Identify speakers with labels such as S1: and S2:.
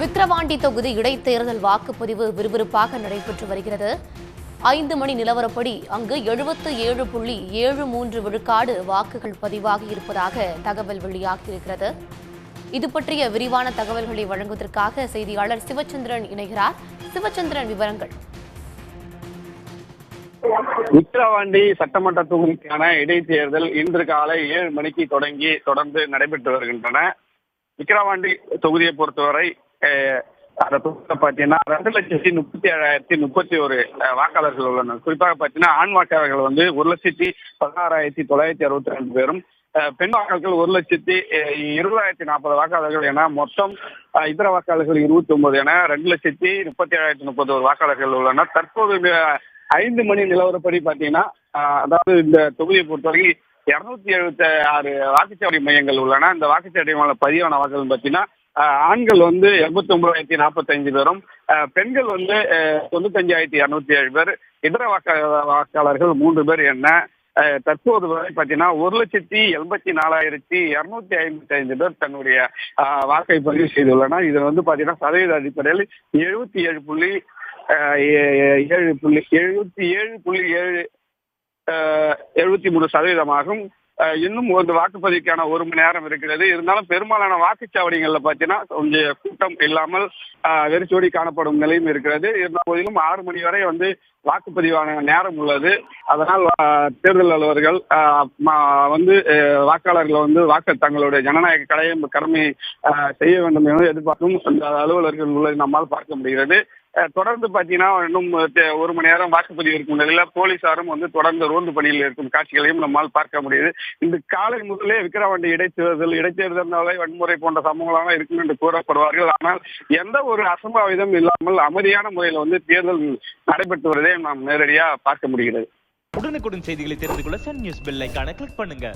S1: விக்கிரவாண்டி தொகுதி இடைத்தேர்தல் வாக்குப்பதிவு விறுவிறுப்பாக நடைபெற்று வருகிறது. ஐந்து மணி நிலவரப்படி அங்கு எழுபத்து ஏழு புள்ளி ஏழு மூன்று விழுக்காடு வாக்குகள் பதிவாகி இருப்பதாக தகவல் வெளியாகியிருக்கிறது. இது பற்றிய விரிவான தகவல்களை வழங்குவதற்காக செய்தியாளர் சிவச்சந்திரன் இணைகிறார். சிவச்சந்திரன் விவரங்கள்.
S2: விக்கிரவாண்டி சட்டமன்ற தொகுதிக்கான இடைத்தேர்தல் இன்று காலை ஏழு மணிக்கு தொடங்கி தொடர்ந்து நடைபெற்று வருகின்றன. விக்கிரவாண்டி தொகுதியை பொறுத்தவரை அதை பார்த்தீங்கன்னா ரெண்டு லட்சத்தி முப்பத்தி ஏழாயிரத்தி முப்பத்தி ஒரு வாக்காளர்கள் உள்ளனர். குறிப்பாக பார்த்தீங்கன்னா ஆண் வாக்காளர்கள் வந்து ஒரு லட்சத்தி பதினாறாயிரத்தி தொள்ளாயிரத்தி அறுபத்தி ரெண்டு பேரும் பெண் வாக்காளர்கள் ஒரு லட்சத்தி இருபதாயிரத்தி நாற்பது வாக்காளர்கள் என மொத்தம் இதர வாக்காளர்கள் இருபத்தி ஒன்பது என ரெண்டு லட்சத்தி முப்பத்தி ஏழாயிரத்தி முப்பத்தி ஒரு வாக்காளர்கள் உள்ளனர். தற்போது ஐந்து மணி நிலவரப்படி பார்த்தீங்கன்னா ஆஹ், அதாவது இந்த தொகுதியை பொறுத்தவரை இருநூத்தி எழுபத்தி ஆறு வாக்குச்சாவடி மையங்கள் உள்ளன. இந்த வாக்குச்சாவடி பதிவான வாக்குகள் பார்த்தீங்கன்னா ஆண்கள் வந்து எண்பத்தி ஒன்பதாயிரத்தி நாற்பத்தஞ்சு பேரும் பெண்கள் வந்து தொண்ணூத்தஞ்சாயிரத்தி இரநூத்தி ஏழு பேர் இதர வாக்க வாக்காளர்கள் மூன்று பேர் என்ன தற்போது வரை பார்த்தீங்கன்னா ஒரு லட்சத்தி எண்பத்தி நாலாயிரத்தி இரநூத்தி ஐம்பத்தி ஐந்து பேர் தன்னுடைய ஆஹ், வாக்கை பதிவு செய்துள்ளனர். இது வந்து பார்த்தீங்கன்னா சதவீத அடிப்படையில் எழுபத்தி ஏழு புள்ளி ஆஹ் ஏழு புள்ளி எழுபத்தி ஏழு புள்ளி ஏழு ஆஹ் எழுபத்தி மூணு சதவீதமாகும் இன்னும் ஒரு வாக்குப்பதிவுக்கான ஒரு மணி நேரம் இருக்கிறது. இருந்தாலும் பெரும்பாலான வாக்குச்சாவடிகளில் பார்த்தீங்கன்னா கொஞ்சம் கூட்டம் இல்லாமல் வெறிச்சோடி காணப்படும் நிலையும் இருக்கிறது. இருந்த போதிலும் ஆறு மணி வரை வந்து வாக்குப்பதிவான நேரம் உள்ளது. அதனால் தேர்தல் அலுவலர்கள் ஆஹ் வந்து வாக்காளர்களை வாக்காளர்கள் வந்து வாக்கு தங்களுடைய ஜனநாயக கடமை கடமை செய்ய வேண்டும் என எதிர்பார்க்கும் அந்த அலுவலர்கள் உள்ளதை நம்மால் பார்க்க முடிகிறது. தொடர்ந்து பார்த்தீங்கன்னா இன்னும் ஒரு மணி நேரம் வாக்குப்பதிவு இருக்கும் நிலையில் போலீசாரும் வந்து தொடர்ந்து ரோந்து பணியில் இருக்கும் காட்சிகளையும் நம்மால் பார்க்க முடியுது. இந்த காலை முதலே விக்கிரவாண்டி இடைத்தேர்தல் இடைத்தேர்தல்னாலே வன்முறை போன்ற சம்பவங்களாக இருக்கும் என்று கூறப்படுவார்கள். ஆனால் எந்த ஒரு அசம்பாவிதம் இல்லாமல் அமைதியான முறையில் வந்து தேர்தல் நடைபெற்று வருவதை நாம் நேரடியாக பார்க்க முடிகிறது.
S3: உடனுக்குடன் செய்திகளை தெரிந்து கொள்ள சன் நியூஸ் பெல் கிளிக் பண்ணுங்க.